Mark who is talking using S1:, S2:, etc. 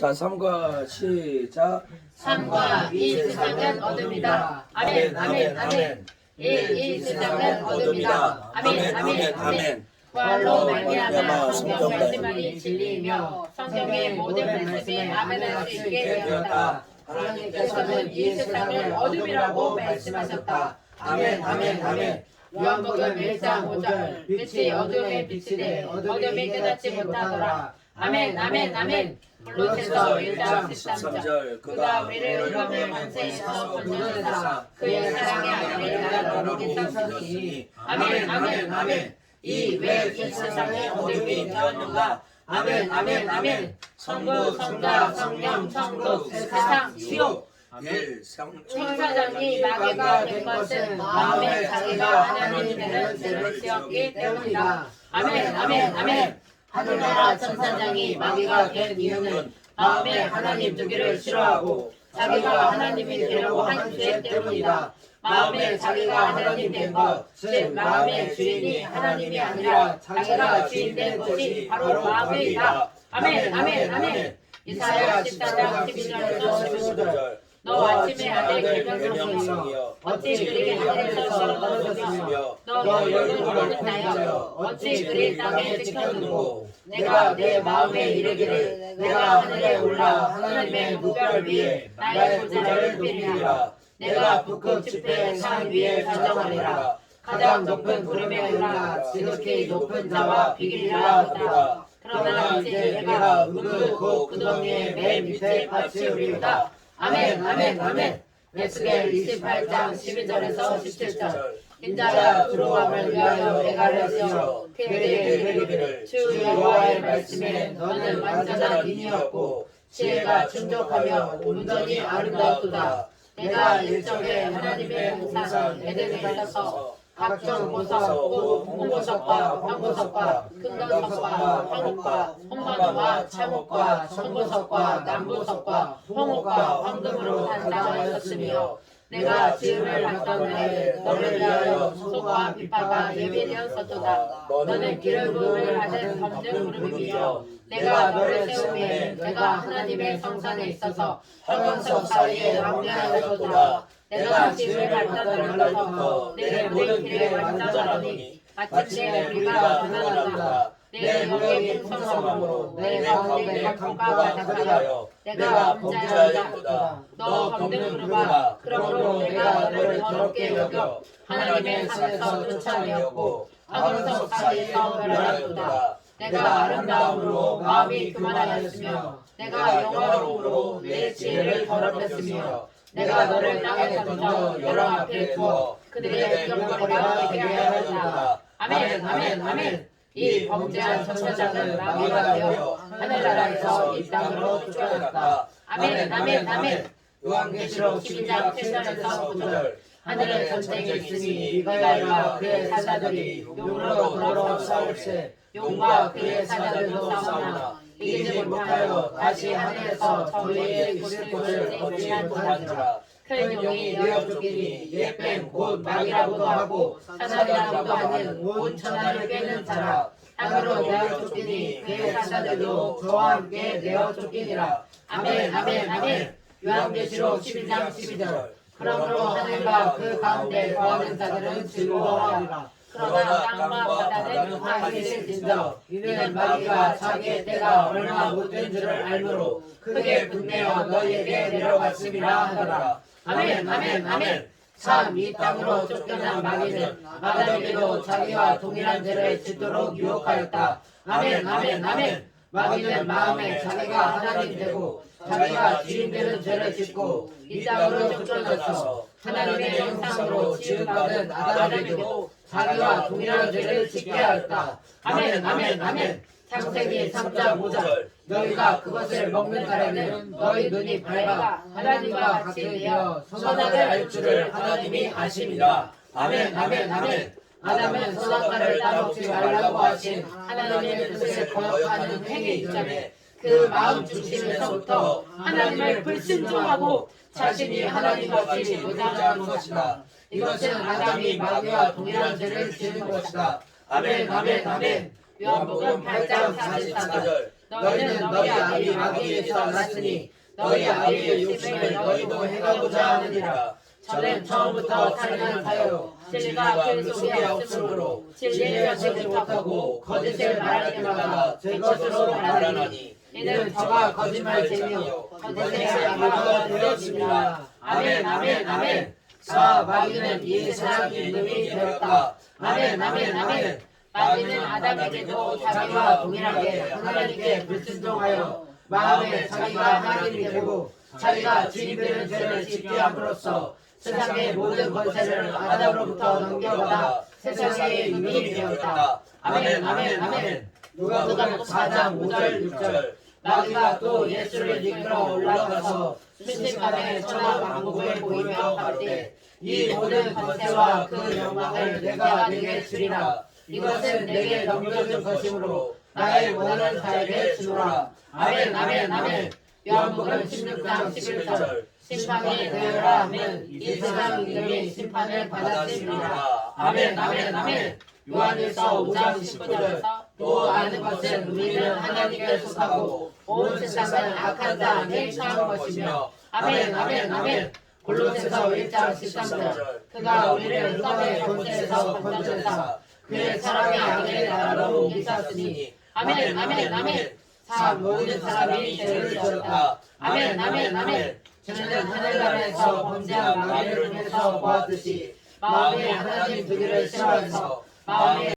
S1: 자, 3과 시작.
S2: 삶과 이 세상은 어둠이다. 아멘, 아멘, 아멘. 이, 이 세상은 어둠이다. 아멘, 아멘, 아멘. 부활로 말미암아 성경 말씀만이 진리이며 성경의 모든 말씀이 아멘할 수 있게 되었다. 하나님께서는 이 세상을 어둠이라고 말씀하셨다. 아멘, 아멘, 아멘. 요한복음 1장 5절 빛이 어둠에 비치되 어둠이 깨닫지 못하더라. 아멘, 아멘, 아멘. 골로새서 1장 13절
S1: 13절.
S2: 그가 우리를 의로움의 원세에서 건져내사 그의 사랑의 아들을 나라로 겠사으니 아멘 아멘 아멘 이왜이 세상에 어둠이 되었는가 아멘 아멘 아멘 성부 성자 성령 성도 세상 지옥 천사장이 마귀가 된 것은 마음에 자기가 하나님이 되는 죄를 지었기 때문이다 아멘 아멘 아멘 하늘나라 천사장이 마귀가 된 이유는 마음에 하나님 두기를 싫어하고 자기가 하나님이 되려고 한 죄 때문이다. 마음에 자기가 하나님 된 것, 즉 마음의 주인이 하나님이 아니라 자기가 주인 된 것이 바로 마음이다. 아멘, 아멘, 아멘. 이사야 14장 12절에서 15절. 너 아침에 아들 개명성이여 어찌 그리 하늘에서 떨어졌으며 너 열등으로는 나여 어찌 그리 땅에 찍혔는고 내가 내 마음에 이르기를 내가 하늘에 올라 하나님의 무별 위에 나의 보좌를 높이리라. 내가 북극 지폐 산 위에 가정하리라. 가장 높은 구름에 올라 지극히 높은 자와 비기리라 하더라 그러나 이제 내가 은그 곧 구덩이의 맨 밑에 받치우리로다 아멘 아멘 아멘. 에스겔 28장 12절에서 17절. 인자가 들어감을 위하여 지어 그에게 이르기를 주 여호와의 말씀에 너는 완전한 인이었고 지혜가 충족하며 온전히 아름다웠도다. 내가 일정에 하나님의 우상 에덴에 가서 각종 곧 홍보석과 황보석과 금강석과 황옥과 홍마노와 참옥과 청보석과 남보석과 홍옥과 황금으로 단장하였으며 내가 지음을 받던 날에 너를 위하여 소와 비파가 예비되었었도다. 너는 기름 부음을 받은 검증 무릎이며 내가 너를 세우매 내가 하나님의 성산에 있어서 황원석 사이에 왕래하였도다 내가 지음을 받던 날부터 내 모든 길에 완전하더니 마침내 우리가 가난하다. 내 무역이 풍성함으로 내 가운데 각국과 다하여 내가 범죄하였도다. 너 검등 무릎아 그러므로 내가 너를 더럽게 여겨 하나님의 산에서 쫓아내었고 황원석 사이에서 멸하였도다. 내가 아름다움으로 마음이 그만하였으며 내가 영화로움으로 내 지혜를 더럽혔으며 내가 너를 땅에 던져 여러 앞에 두어 그들의 경거리가 되게 하였다. 아멘 아멘 아멘. 이 범죄한 천사장은 마귀가 되어 하늘나라에서 이 땅으로 쫓겨났다. 아멘 아멘 아멘 요한계시록 12장 7절에서 9절. 하늘에 전쟁이 있으니 미가엘과 그의 사자들이 용으로 걸어 싸울세 용과 그의 사자들도 싸우나 이기지 못하여 다시 하늘에서 저희의 있을 곳을 얻지 못하니라 큰 용이 내어 쫓기니 예뱀 곧 마귀라고도 하고 사자라고도 하는 온 천하를 꿰는 자라. 땅으로 내어 쫓기니 그의 사자들도 저와 함께 내어 쫓기니라. 아멘 아멘 아멘. 요한계시록 12장 12절. 그러므로 하늘과 그 가운데 거하는 자들은 즐거워하리라 그러나 땅과 바다는 화기실진저 이는 마귀가 자기의 때가 얼마 못된 줄을 알므로 크게 분내어 너희에게 내려갔음이라. 하더라. 아멘 아멘 아멘 참 이 땅으로 쫓겨난 마귀는 아담에게도 자기와 동일한 죄를 짓도록 유혹하였다. 아멘 아멘 아멘 마귀는 마음에 자기가 하나님 되고 자기가 주인 되는 죄를 짓고 이 땅으로 쫓겨나서 하나님의 형상으로 지음받은 아담에게도 자기와 동일한 죄를 짓게 하였다. 아멘 아멘 아멘 창세기 3장 5절. 너희가 그것을 먹는 날에는 너희 눈이 밝아 하나님과 같이 되어 선악을 알 줄을 하나님이 아심이라. 아멘 아멘 아멘 아담은 선악과를 따먹지 말라고 하신 하나님의 뜻을 거역하는 행위 이전에 그 마음 중심에서부터 하나님을 불순종하고 자신이 하나님같이 못하는 것이다. 이것은 아담이 마귀와 동일한 죄를 지은 것이다. 아멘 아멘 아멘 요한복음 8장 44절 너희는 너희 아비 마귀에서 났으니 너희 아비의 욕심을 너희도 행하고자 하느니라 저는 처음부터 자요. 진리가 그 속에 없으므로 진리를 지지 못하고 거짓을 말할 때마다 제 것으로 말하나니 이는 저가 거짓말 재미요. 거짓의 아비가 되었습니다. 아멘 아멘 아멘. 자 마귀는 이 세상 임금이 되었다. 아멘 아멘 아멘. 마귀는 아담에게도 자기와 동일하게 하나님께 불순종하여 마음에 자기가 하나님이 되고 자기가 주인되는 죄를 짓게 함으로써 세상의 모든 권세를 아담으로부터 넘겨받아 세상의 임금이 되었다. 아멘 아멘 아멘. 누가복음 4장 5절 6절. 마귀가 또 예수를 이끌어 올라가서 순식간에 천하 만국을 보이며 가로되 이 모든 권세와 그 영광을 내가 내게 주리라. 이것은 내게 넘겨준 것이므로 나의 원하는 자에게 주노라. 아멘 아멘 아멘 요한복음 16장 11절. 심판이 되어라 하면 이 세상 이름이 심판을 받았습니다. 아멘 아멘 아멘. 요한일서 5장 19절 또 아는 것은 우리는 하나님께 속하고 온 세상은 악한 자 안에 처한 것이며. 아멘 아멘 아멘. 골로새서 1장 13절. 그가 우리를 흑암의 권세에서 건져내사. 그의 사랑의 악의 나라로 옮기셨으니. 아멘 아멘 아멘 참 모든 사람이 죄를 지었다. 아멘 아멘 아멘 저는 하늘나라에서 범죄한 마귀를 통해서 보았듯이 마음에 하나님 두기를 싫어해서 마음에